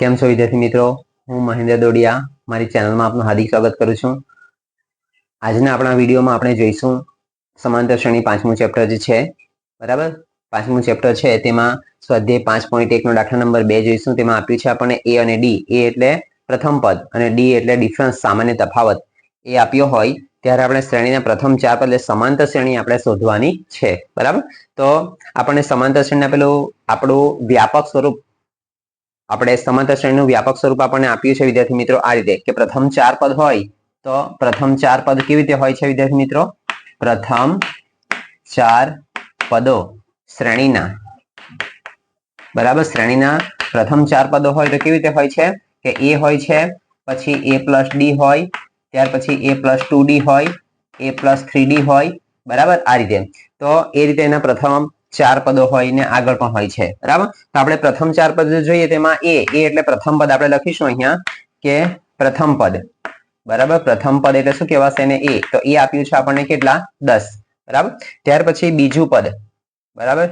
કેમ છો વિદ્યાર્થી મિત્રો? હું મહેન્દ્ર દોડિયા, મારી ચેનલમાં આપનું હાર્દિક સ્વાગત કરું છું. આજના આપણા વિડીયોમાં આપણે જોઈશું સમાંતર શ્રેણી પાંચમું ચેપ્ટર જે છે, બરાબર? પાંચમું ચેપ્ટર છે, તેમાં સ્વાધ્યાય પાંચ પોઈન્ટ એકનો દાખલા નંબર બે જોઈશું. તેમાં આપ્યું છે આપણને એ અને ડી એ એટલે પ્રથમ પદ અને ડી એટલે ડિફરન્સ સામાન્ય તફાવત. એ આપ્યો હોય ત્યારે આપણે શ્રેણીના પ્રથમ ચાર પદ એટલે સમાંતર શ્રેણી આપણે શોધવાની છે, બરાબર? તો આપણને સમાંતર શ્રેણીના પેલું આપણું વ્યાપક સ્વરૂપ આપણે સમાંતર શ્રેણીનું વ્યાપક સ્વરૂપ આપણને આપ્યું છે, વિદ્યાર્થી મિત્રો, આ રીતે કે પ્રથમ ચાર પદ હોય તો પ્રથમ ચાર પદ કેવી રીતે હોય છે, વિદ્યાર્થી મિત્રો? પ્રથમ ચાર પદો શ્રેણીના. બરાબર? શ્રેણીના પ્રથમ ચાર પદો હોય તો કેવી રીતે હોય છે? કે એ હોય છે, પછી એ પ્લસ ડી હોય, ત્યાર પછી એ પ્લસ ટુ ડી હોય, એ પ્લસ થ્રી ડી હોય. બરાબર? આ રીતે. તો એ રીતે એના પ્રથમ ચાર પદો હોય ને આગળ પણ હોય છે. બરાબર? તો આપણે પ્રથમ ચાર પદ જોઈએ, તેમાં એ એ એટલે પ્રથમ પદ આપણે લખીશું અહીંયા, કે પ્રથમ પદ. બરાબર? પ્રથમ પદ એટલે શું કહેવાશે એને એ તો એ આપ્યું છે આપણને કેટલા? દસ. બરાબર? ત્યાર પછી બીજું પદ. બરાબર?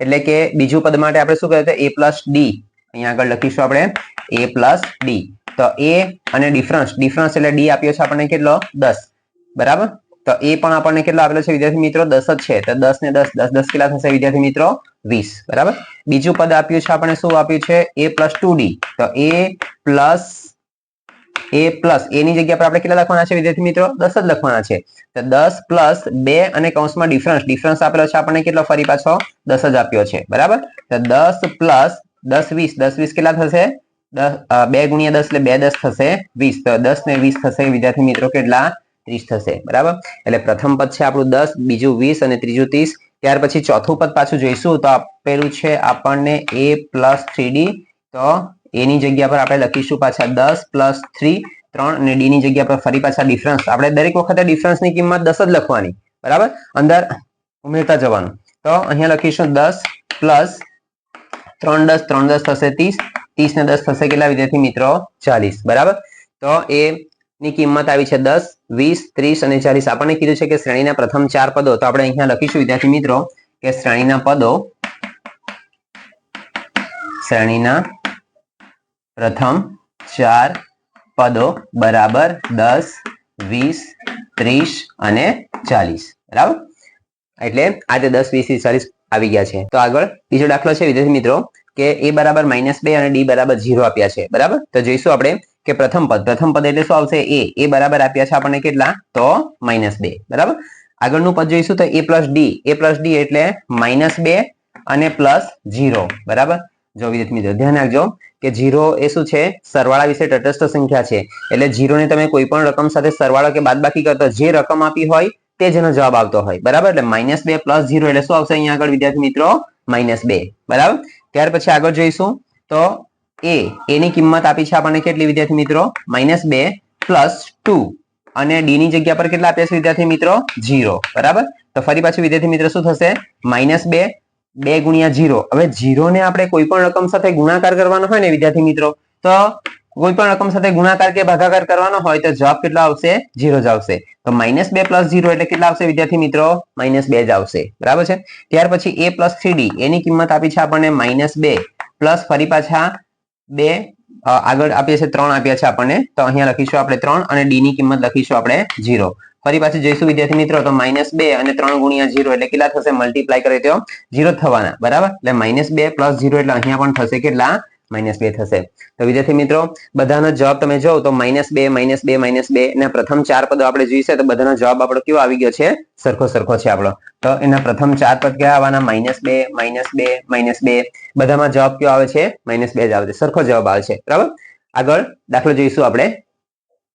એટલે કે બીજું પદ માટે આપણે શું કહ્યું એ પ્લસ ડી અહીંયા આગળ લખીશું આપણે. એ પ્લસ ડી તો એ અને ડિફરન્સ ડિફરન્સ એટલે ડી આપ્યો છે આપણને કેટલો? દસ. બરાબર? તો એ પણ આપણને કેટલો આપેલો છે? વિદ્યાર્થી મિત્રો, દસ જ છે. તો દસ ને દસ દસ દસ કેટલા થશે વિદ્યાર્થી મિત્રો? વીસ. બરાબર? બીજું પદ આપ્યું છે આપણને શું આપ્યું છે? એ પ્લસ ટુ ડી તો એ પ્લસ એ પ્લસ એની જગ્યા પર આપણે કેટલા લખવાના છે વિદ્યાર્થી મિત્રો? દસ જ લખવાના છે. તો દસ પ્લસ બે અને કૌંસમાં ડિફરન્સ ડિફરન્સ આપેલો છે આપણને કેટલો? ફરી પાછો દસ જ આપ્યો છે. બરાબર? તો દસ પ્લસ દસ વીસ. દસ વીસ કેટલા થશે? બે ગુણ્યા દસ એટલે બે દસ થશે વીસ. તો દસ ને વીસ થશે વિદ્યાર્થી મિત્રો કેટલા? ત્રીસ થશે, બરાબર? એટલે પ્રથમ પદ છે આપણું દસ, બીજું વીસ અને ત્રીજું ત્રીસ. ત્યાર પછી ચોથું પદ પાછું જોઈશું. તો આપેલું છે આપણને એ પ્લસ થ્રી તો એની જગ્યા પર આપણે લખીશું પાછા દસ પ્લસ થ્રી ત્રણ અને ડી ની જગ્યા પર ફરી પાછા ડિફરન્સ આપણે દરેક વખતે ડિફરન્સની કિંમત દસ જ લખવાની, બરાબર? અંદર ઉમેરતા જવાનું. તો અહીંયા લખીશું દસ પ્લસ ત્રણ દસ ત્રણ દસ થશે ત્રીસ. ત્રીસ ને દસ થશે કેટલા વિદ્યાર્થી મિત્રો? ચાલીસ, બરાબર? તો એ ની કિંમત આવી છે દસ, વીસ, ત્રીસ અને ચાલીસ. આપણને કીધું છે કે શ્રેણીના પ્રથમ ચાર પદો, તો આપણે અહીંયા લખીશું, વિદ્યાર્થી મિત્રો, કે શ્રેણીના પદો, શ્રેણીના પ્રથમ ચાર પદો બરાબર દસ, વીસ, ત્રીસ અને ચાલીસ. બરાબર? એટલે આજે દસ, વીસ ચાલીસ આવી ગયા છે. તો આગળ બીજો દાખલો છે, વિદ્યાર્થી મિત્રો કે એ બરાબર માઇનસ બે અને ડી બરાબર ઝીરો આપ્યા છે. બરાબર? તો જોઈશું આપણે કે પ્રથમ પદ પ્રથમ પદ એટલે શું આવશે? એ એ બરાબર આપ્યા છે આપણને કેટલા? તો માઇનસ બે. બરાબર? આગળનું પદ જોઈશું તો A plus D A plus D એટલે માઇનસ બે અને પ્લસ ઝીરો બરાબર? જો વિદ્યાર્થી મિત્રો, ધ્યાન રાખજો કે ઝીરો એ શું છે? સરવાળા વિશે તટસ્થ સંખ્યા છે. એટલે ઝીરો ને તમે કોઈ પણ રકમ સાથે સરવાળો કે બાદબાકી કરતો જે રકમ આપી હોય, તે જેનો જવાબ આવતો હોય. બરાબર? એટલે માઇનસ બે પ્લસ ઝીરો એટલે શું આવશે અહીંયા આગળ વિદ્યાર્થી મિત્રો? માઇનસ બે. બરાબર? ત્યાર પછી આગળ જઈશું. તો એ એની કિંમત આપી છે આપણને કેટલી વિદ્યાર્થી મિત્રો? માઇનસ બે પ્લસ ટુ અને ડી ની જગ્યા પર કેટલા આપ્યા છે વિદ્યાર્થી મિત્રો? ઝીરો બરાબર? તો ફરી પાછું વિદ્યાર્થી મિત્રો શું થશે? માઇનસ બે બે ગુણ્યા ઝીરો હવે જીરો ને આપણે કોઈ પણ રકમ સાથે ગુણાકાર કરવાનો હોય ને વિદ્યાર્થી મિત્રો, તો કોઈ પણ રકમ સાથે ગુણાકાર કે ભાગાકાર કરવાનો હોય તો જવાબ કેટલો આવશે? ઝીરો જ આવશે. તો માઇનસ બે પ્લસ ઝીરો એટલે કેટલા આવશે વિદ્યાર્થી મિત્રો? માઇનસ બે જ આવશે. બરાબર છે? ત્યાર પછી એ પ્લસ થ્રી એની કિંમત આપી છે આપણને માઇનસ બે. પ્લસ ફરી પાછા બે આગળ આપીએ છે ત્રણ આપ્યા છે આપણને. તો અહીંયા લખીશું આપણે ત્રણ અને ડી ની કિંમત લખીશું આપણે ઝીરો. ફરી પાછું જઈશું વિદ્યાર્થી મિત્રો, તો માઇનસ બે અને ત્રણ ગુણ્યા ઝીરો એટલે કેટલા થશે? મલ્ટીપ્લાય કરે તો ઝીરો થવાના. બરાબર? એટલે માઇનસ બે પ્લસ ઝીરો એટલે અહીંયા પણ થશે કેટલા? માઇનસ બે થશે. તો વિદ્યાર્થી મિત્રો, બધાનો જવાબ તમે જોવો તો માઇનસ બે માઇનસ બે માઇનસ બે એના પ્રથમ ચાર પદો આપણે જોઈશે તો બધાનો જવાબ આપણો કેવો આવી ગયો છે? સરખો સરખો છે આપણો. તો એના પ્રથમ ચાર પદ કયા આવવાના? માઇનસ બે માઇનસ બે માઇનસ બે. બધામાં જવાબ કયો આવે છે? માઇનસ બે જ આવે છે. સરખો જવાબ આવે છે. બરાબર? આગળ દાખલો જોઈશું આપણે.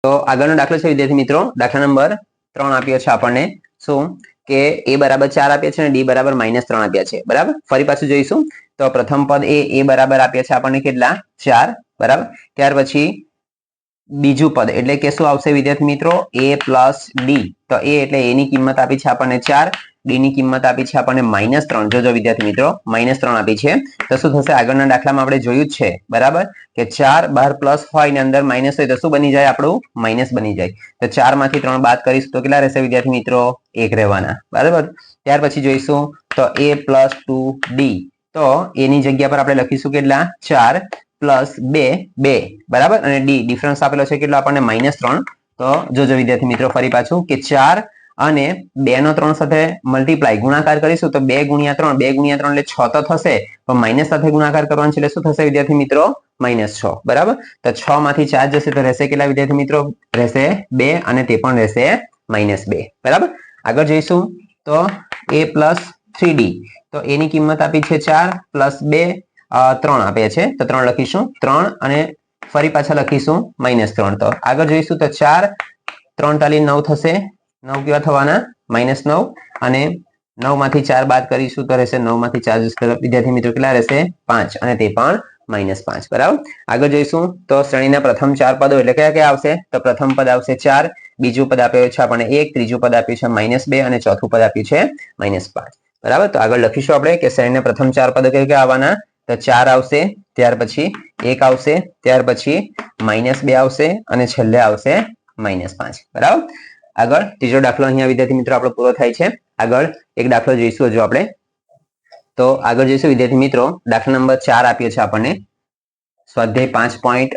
તો આગળનો દાખલો છે વિદ્યાર્થી મિત્રો. દાખલા નંબર ત્રણ આપ્યો છે આપણને. શું? કે એ બરાબર ચાર આપ્યા છે અને ડી બરાબર માઇનસ ત્રણ આપ્યા છે. બરાબર? ફરી પાછું જોઈશું. તો પ્રથમ પદ એ એ બરાબર આપ્યા છે આપણને કેટલા? ચાર. બરાબર? ત્યાર પછી બીજું પદ. એટલે કે શું આવશે વિદ્યાર્થી મિત્રો? એ પ્લસ ડી તો એ એટલે એની કિંમત આપી છે આપણને ચાર. ડી ની કિંમત આપી છે આપણને માઇનસ ત્રણ. જોજો વિદ્યાર્થી મિત્રો. માઇનસ ત્રણ આપી છે. તો શું થશે? આગળના દાખલામાં આપણે જોયું જ છે. બરાબર? કે ચાર બાર પ્લસ હોય ને અંદર માઇનસ હોય તો શું બની જાય આપણું? માઇનસ બની જાય. તો ચારમાંથી ત્રણ બાદ કરીશું તો કેટલા રહેશે વિદ્યાર્થી મિત્રો? એક રહેવાના. બરાબર? ત્યાર પછી જોઈશું. તો એ પ્લસ ટુ ડી તો એની જગ્યા પર આપણે લખીશું કેટલા? ચાર. પ્લસ બે બે, બરાબર? અને ડી, ડિફરન્સ આપેલો છે કેટલો આપણને? માઇનસ ત્રણ. તો જોજો વિદ્યાર્થી મિત્રો ફરી પાછું કે ચાર અને બે નો ત્રણ સાથે મલ્ટીપ્લાય ગુણાકાર કરીશું તો બે ગુણ્યા ત્રણ, બે ગુણ્યા ત્રણ એટલે છ તો થશે. પણ માઇનસ સાથે ગુણાકાર કરવાનું છે એટલે શું થશે વિદ્યાર્થી મિત્રો? માઇનસ છ, બરાબર? તો છ માંથી ચાર જશે તો રહેશે કેટલા વિદ્યાર્થી મિત્રો? રહેશે બે અને તે પણ રહેશે માઇનસ બે, બરાબર? આગળ જઈશું. તો એ પ્લસ થ્રી તો એની કિંમત આપી છે ચાર પ્લસ બે ત્રણ આપે છે તો ત્રણ લખીશું. ત્રણ અને ફરી પાછા લખીશું માઇનસ ત્રણ. તો આગળ જોઈશું તો ચાર, ત્રણ તાલી નવ થશે. નવ કેવા થવાના? માઇનસ નવ. અને નવમાંથી ચાર બાદ કરીશું તો રહેશે? નવમાંથી ચાર વિદ્યાર્થી મિત્રો કેટલા રહેશે? પાંચ. અને તે પણ માઇનસ પાંચ. બરાબર? આગળ જોઈશું તો શ્રેણીના પ્રથમ ચાર પદો એટલે કયા કયા આવશે? તો પ્રથમ પદ આવશે ચાર, બીજું પદ આપ્યું છે આપણને એક, ત્રીજું પદ આપ્યું છે માઇનસ બે અને ચોથું પદ આપ્યું છે માઇનસ પાંચ. બરાબર? તો આગળ લખીશું આપણે કે શ્રેણીના પ્રથમ ચાર પદો કયા કયા આવવાના? તો ચાર આવશે, ત્યાર પછી એક આવશે, ત્યાર પછી માઇનસ બે આવશે અને છેલ્લે આવશે માઇનસ પાંચ. બરાબર? આગળ ત્રીજો દાખલો અહીંયા વિદ્યાર્થી મિત્રો આપણો પૂરો થાય છે. આગળ એક દાખલો જોઈશું હજુ આપણે. તો આગળ જોઈશું વિદ્યાર્થી મિત્રો, દાખલા નંબર ચાર આપ્યો છે આપણને. સ્વાધ્યાય પાંચ પોઈન્ટ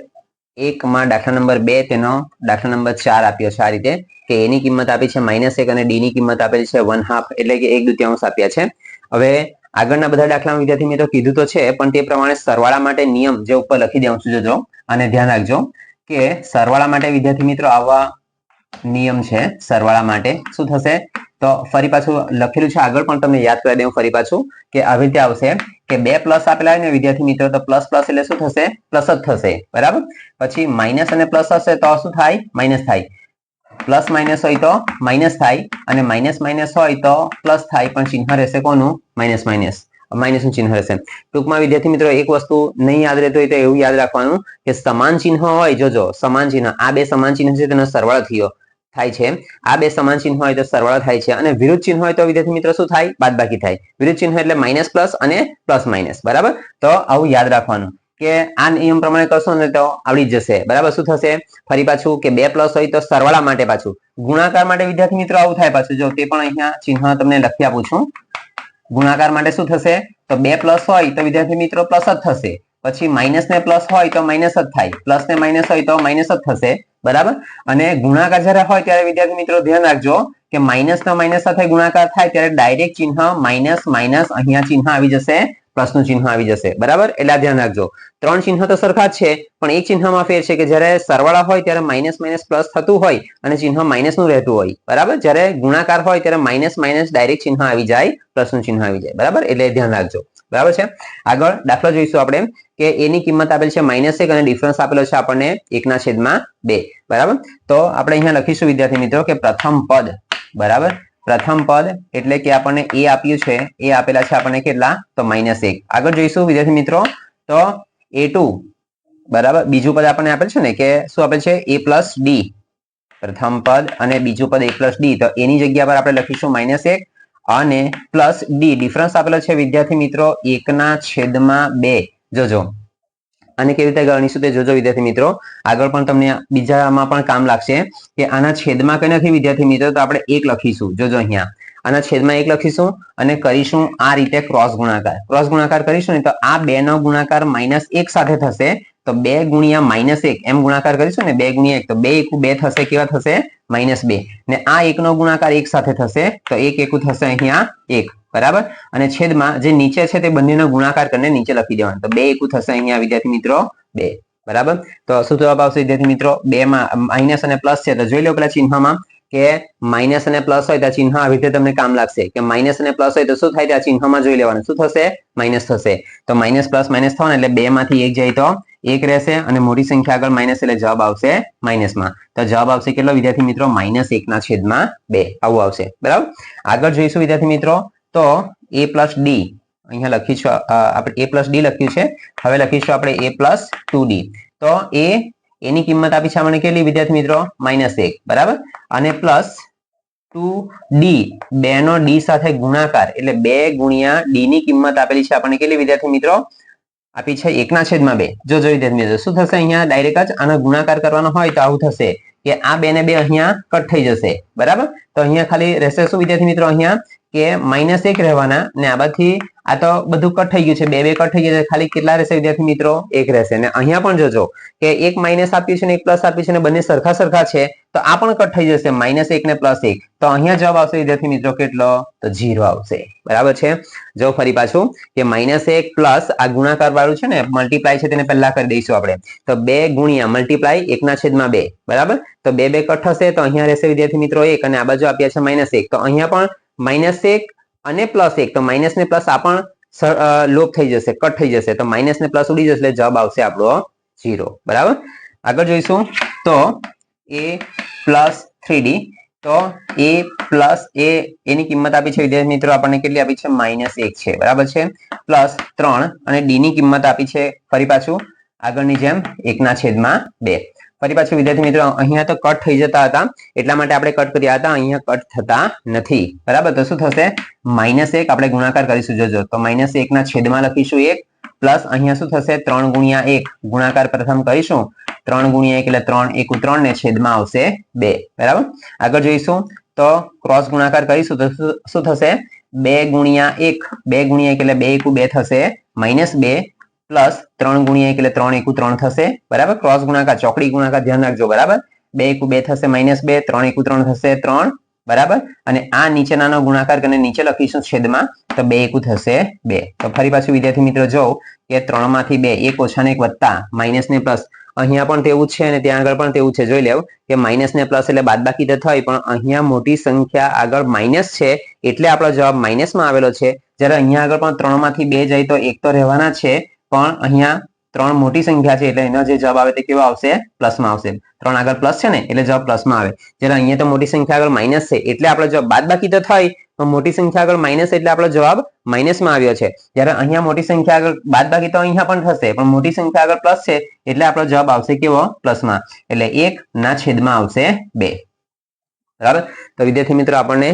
એકમાં દાખલા નંબર બે તેનો દાખલા નંબર ચાર આપ્યો છે આ રીતે. કે એની કિંમત આપી છે માઇનસ એક અને ડી ની કિંમત આપેલી છે વન હાફ એટલે કે એક દ્વિતીયાંશ આપ્યા છે. હવે આગળના બધા દાખલા વિદ્યાર્થી મિત્રો કીધું તો છે, પણ તે પ્રમાણે સરવાળા માટે નિયમ જે ઉપર લખી દઉં છું જોજો અને ધ્યાન રાખજો કે સરવાળા માટે વિદ્યાર્થી મિત્રો આવા નિયમ છે, સરવાળા માટે શું થશે? તો ફરી પાછું લખેલું છે આગળ, પણ તમને યાદ કરી દઉં ફરી પાછું કે આવી રીતે આવશે કે બે પ્લસ આપેલા હોય ને વિદ્યાર્થી મિત્રો, તો પ્લસ પ્લસ એટલે શું થશે? પ્લસ જ થશે, બરાબર? પછી માઇનસ અને પ્લસ હશે તો શું થાય? માઇનસ થાય. પ્લસ માઇનસ હોય તો માઇનસ થાય અને માઇનસ માઇનસ હોય તો પ્લસ થાય, પણ ચિહ્ન રહેશે કોનું? Minus minus. માઇનસનું ચિહ્ન રહેશે. ટૂંકમાં વિદ્યાર્થી મિત્રો, એક વસ્તુ નહીં યાદ રહેતું હોય તો એવું યાદ રાખવાનું કે સમાન ચિહ્ન હોય, જોજો, સમાન ચિહ્ન. આ બે સમાન ચિહ્ન છે, તેનો સરવાળો થયો, થાય છે. આ બે સમાન ચિહ્ન હોય તો સરવાળો થાય છે. અને વિરુદ્ધ ચિહ્ન હોય તો વિદ્યાર્થી મિત્રો, શું થાય? બાદબાકી થાય. વિરુદ્ધ ચિહ્ન એટલે માઇનસ પ્લસ અને પ્લસ માઇનસ. બરાબર? તો આવું યાદ રાખવાનું. કે આ નિયમ પ્રમાણે કરશો ને તો આવડી જશે. બરાબર? શું થશે? ફરી પાછું કે બે પ્લસ હોય તો સરવાળા માટે પાછું. ગુણાકાર માટે વિદ્યાર્થી મિત્રો આવું થાય પાછું. જો તે પણ અહીંયા ચિહ્ન તમને લખી આપું છું. ગુણાકાર માટે શું થશે? તો બે પ્લસ હોય તો વિદ્યાર્થી મિત્રો પ્લસ જ થશે. પછી માઇનસ ને પ્લસ હોય તો માઇનસ જ થાય. પ્લસ ને માઇનસ હોય તો માઇનસ જ થશે. બરાબર? અને ગુણાકાર જ્યારે હોય ત્યારે વિદ્યાર્થી મિત્રો ધ્યાન રાખજો કે માઇનસ ના માઇનસ સાથે ગુણાકાર થાય ત્યારે ડાયરેક્ટ ચિહ્ન માઇનસ માઇનસ અહીંયા ચિહ્ન આવી જશે પ્લસનું ચિહ્ન આવી જશે. બરાબર? એટલે ધ્યાન રાખજો. ત્રણ ચિહ્ન તો સરખા જ છે, પણ એક ચિહ્નમાં ફેર છે કે જ્યારે સરવાળા હોય ત્યારે માઇનસ માઇનસ પ્લસ થતું હોય અને ચિહ્ન માઇનસનું રહેતું હોય. બરાબર? જ્યારે ગુણાકાર હોય ત્યારે માઇનસ માઇનસ ડાયરેક્ટ ચિહ્ન આવી જાય પ્લસનું ચિહ્ન આવી જાય. બરાબર? એટલે ધ્યાન રાખજો. બરાબર છે? આગળ દાખલો જોઈશું આપણે કે એની કિંમત આપેલ છે માઇનસ એક અને ડિફરન્સ આપેલો છે આપણને એકના છેદમાં બે. બરાબર? તો આપણે અહીંયા લખીશું વિદ્યાર્થી મિત્રો કે પ્રથમ પદ બરાબર? પ્રથમ પદ એટલે કે આપણને એ આપ્યું છે. એ આપેલા છે આપણને કેટલા? તો માઇનસ એક. આગળ જોઈશું વિદ્યાર્થી મિત્રો. તો એ બરાબર? બીજું પદ આપણને આપેલ છે ને કે શું આપેલ છે? એ પ્લસ ડી પ્રથમ પદ અને બીજું પદ એ પ્લસ ડી તો એની જગ્યા પર આપણે લખીશું માઇનસ એક અને પ્લસ ડી ડિફરન્સ આપેલો છે વિદ્યાર્થી મિત્રો. એકના છેદમાં બે. જોજો. અને કેવી રીતે ગણીશું તે જોજો વિદ્યાર્થી મિત્રો. આગળ પણ તમને બીજામાં પણ કામ લાગશે કે આના છેદમાં કઈ નથી વિદ્યાર્થી મિત્રો, તો આપણે એક લખીશું. જોજો અહીંયા. આના છેદમાં એક લખીશું અને કરીશું આ રીતે ક્રોસ ગુણાકાર. ક્રોસ ગુણાકાર કરીશું ને તો આ બે નો ગુણાકાર માઇનસ એક સાથે થશે, તો બે ગુણ્યા માઇનસ એક, એમ ગુણાકાર કરીશું ને બે ગુણ્યા એક, તો બે એકુ બે થશે કેવા થશે? માઇનસ બે. ને આ એકનો ગુણાકાર એક સાથે થશે, તો એક એકુ થશે અહીંયા એક, બરાબર? અને છેદમાં જે નીચે છે તે બંનેનો ગુણાકાર કરીને નીચે લખી દેવાનું. તો બે એકુ થશે અહીંયા વિદ્યાર્થી મિત્રો બે, બરાબર? તો શું જવાબ આવશે વિદ્યાર્થી મિત્રો? બે માં માઇનસ અને પ્લસ છે, તો જોઈ લો પેલા ચિહ્નમાં. કે માઇનસ અને પ્લસ હોય તો ચિહ્ન આવી રીતે તમને કામ લાગશે. કે માઇનસ અને પ્લસ હોય તો શું થાય? આ ચિહ્નમાં જોઈ લેવાનું. શું થશે? માઇનસ થશે. તો માઇનસ પ્લસ માઇનસ થવાનું એટલે બે માંથી એક જાય તો એક રહેશે અને મોટી સંખ્યા આગળ માઇનસ એટલે જવાબ આવશે માઇનસમાં તો જવાબ આવશે કેટલો? વિદ્યાર્થી મિત્રો માઇનસ એકના છેદમાં બે. આવું આવશે. બરાબર? આગળ જોઈશું વિદ્યાર્થી મિત્રો. તો એ પ્લસ ડી અહીંયા લખીશું આપણે એ પ્લસ ડી લખ્યું છે. હવે લખીશું આપણે એ પ્લસ ટુ ડી તો એ એની કિંમત આપી છે આપણને કેટલી? વિદ્યાર્થી મિત્રો માઇનસ એક, બરાબર? અને પ્લસ ટુ ડી બે નો ડી સાથે ગુણાકાર, એટલે બે ગુણ્યા ડી ની કિંમત આપેલી છે આપણને કેટલી વિદ્યાર્થી મિત્રો? આપી છે એકના છેદમાં બે. જો જોઈ વિદ્યાર્થી મિત્રો, શું થશે અહીંયા? ડાયરેક્ટ જ આનો ગુણાકાર કરવાનો હોય તો આવું થશે કે આ બે ને બે અહીંયા કટ થઈ જશે, બરાબર? તો અહીંયા ખાલી રહેશે શું વિદ્યાર્થી મિત્રો અહીંયા? કે માઇનસ એક રહેવાના ને આ બાદથી આ તો બધું કટ થઈ ગયું છે. બે બે કટ થઈ ગયા છે. ખાલી કેટલા રહેશે વિદ્યાર્થી મિત્રો? એક રહેશે. અને અહીંયા પણ જોજો કે એક માઇનસ આપ્યું છે ને એક પ્લસ આપ્યું છે ને બંને સરખા સરખા છે, તો આ પણ કટ થઈ જશે. માઇનસ એક ને પ્લસ એક. તો અહીંયા જવાબ આવશે વિદ્યાર્થી મિત્રો કેટલો? તો જીરો આવશે. બરાબર છે? જો ફરી પાછું કે માઇનસ એક પ્લસ આ ગુણાકાર વાળું છે ને મલ્ટીપ્લાય છે તેને પહેલા કરી દઈશું આપણે. તો બે ગુણ્યા મલ્ટીપ્લાય એકના છેદમાં બે. બરાબર? તો બે બે કટ થશે તો અહીંયા રહેશે વિદ્યાર્થી મિત્રો એક. અને આ બાજુ આપ્યા છે માઇનસ એક. તો અહીંયા પણ માઇનસ એક અને પ્લસ એક, તો માઇનસ ને પ્લસ આ પણ લોપ થઈ જશે કટ થઈ જશે. તો માઇનસ ને પ્લસ ઉડી જશે એટલે જવાબ આવશે આપણો જીરો બરાબર? આગળ જોઈશું. તો એ પ્લસ થ્રી તો એ પ્લસ એ એની કિંમત આપી છે વિદ્યાર્થી મિત્રો, આપણને કેટલી આપી છે? માઇનસ એક છે. બરાબર છે? પ્લસ ત્રણ અને ડી ની કિંમત આપી છે ફરી પાછું આગળની જેમ એકના છેદમાં બે. ફરી પાછું વિદ્યાર્થી મિત્રો, અહીંયા તો કટ થઈ જતા હતા. એટલા માટે આપણે કટ કર્યા હતા. અહીંયા કટ થતા નથી. બરાબર? તો શું થશે? માઇનસ એક આપણે ગુણાકાર કરીશું. જોજો. તો માઇનસ એકના છેદમાં લખીશું એક. પ્લસ અહીંયા શું થશે? ત્રણ ગુણ્યા એક. ગુણાકાર પ્રથમ કરીશું. ત્રણ ગુણ્યા એક એટલે ત્રણ એક ત્રણ ને છેદમાં આવશે બે. બરાબર? આગળ જોઈશું. તો ક્રોસ ગુણાકાર કરીશું. તો શું થશે? બે ગુણ્યા એક. બે ગુણ્યા એક એટલે બે એકુ બે થશે. માઇનસ બે. પ્લસ ત્રણ ગુણ્યા એક એટલે ત્રણ એકુ ત્રણ થશે. બરાબર? ક્રોસ ગુણાકાર, ચોકડી ગુણાકાર ધ્યાન રાખજો. બરાબર? બે એકુ બે થશે માઇનસ બે, ત્રણ એકુ ત્રણ થશે, ત્રણ. બરાબર? અને આ નીચેનાનો ગુણાકાર કરીને નીચે લખીશું છેદમાં, તો બે એકુ થશે બે. તો ફરી પાછું વિદ્યાર્થી મિત્રો જોઉં કે ત્રણમાંથી બે, એક ઓછા ને એક વત્તા માઇનસ ને પ્લસ અહીંયા પણ તેવું છે અને ત્યાં આગળ પણ તેવું છે. જોઈ લેવું કે માઇનસ ને પ્લસ એટલે બાદબાકી તો થાય, પણ અહીંયા મોટી સંખ્યા આગળ માઇનસ છે એટલે આપણો જવાબ માઇનસમાં આવેલો છે. જ્યારે અહીંયા આગળ પણ ત્રણમાંથી બે જાય તો એક તો રહેવાના છે. પણ અહીંયા ત્રણ મોટી સંખ્યા છે, એટલે એનો જે જવાબ આવે તે કેવો આવશે? પ્લસમાં આવશે. ત્રણ આગળ પ્લસ છે ને, એટલે જવાબ પ્લસમાં આવે. જ્યારે અહીંયા તો મોટી સંખ્યા આગળ માઇનસ છે, એટલે આપણો જવાબ બાદબાકી તો થાય, પણ મોટી સંખ્યા આગળ માઇનસ એટલે આપણો જવાબ માઇનસમાં આવ્યો છે. જ્યારે અહીંયા મોટી સંખ્યા આગળ બાદબાકી તો અહીંયા પણ થશે, પણ મોટી સંખ્યા આગળ પ્લસ છે, એટલે આપણો જવાબ આવશે કેવો? પ્લસમાં. એટલે એક ના છેદમાં આવશે બે. બરાબર? તો વિદ્યાર્થી મિત્રો, આપણને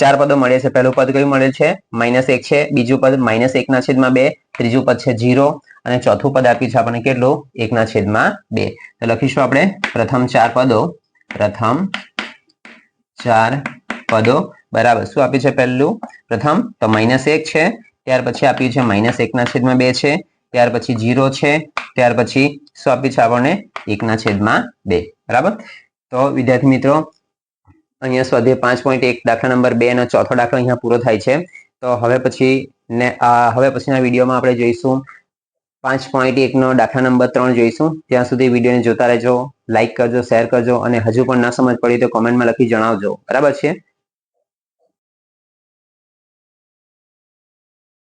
ચાર પદો મળે છે. પહેલું પદ કયું મળે છે? માઇનસ એક છે. બીજું પદ માઇનસ એક ના છેદમાં બે. ત્રીજું પદ છે જીરો અને ચોથું પદ આપ્યું છે આપણને કેટલું? એક ના છેદમાં બે. તો લખીશું આપણે પ્રથમ ચાર પદો. પ્રથમ ચાર પદો. બરાબર. શું આપ્યું છે પહેલું? પ્રથમ તો માઇનસ એક છે. ત્યાર પછી આપ્યું છે માઇનસ એકના છેદમાં બે છે. ત્યાર પછી જીરો છે. ત્યાર પછી શું આપ્યું છે આપણને? એકના છેદમાં બે. બરાબર? તો વિદ્યાર્થી મિત્રો અહીંયા સ્વાધ્યાય પાંચ પોઈન્ટ એક, દાખલા નંબર બે નો ચોથો દાખલો અહીંયા પૂરો થાય છે. તો હવે પછી ને હવે પછીના વિડીયોમાં આપણે જોઈશું. પાંચ પોઈન્ટ એકનો દાખલા નંબર ત્રણ જોઈશું. ત્યાં સુધી વિડીયોને જોતા રહેજો લાઈક કરજો શેર કરજો અને હજુ પણ ના સમજ પડી તો કોમેન્ટમાં લખી જણાવજો. બરાબર છે?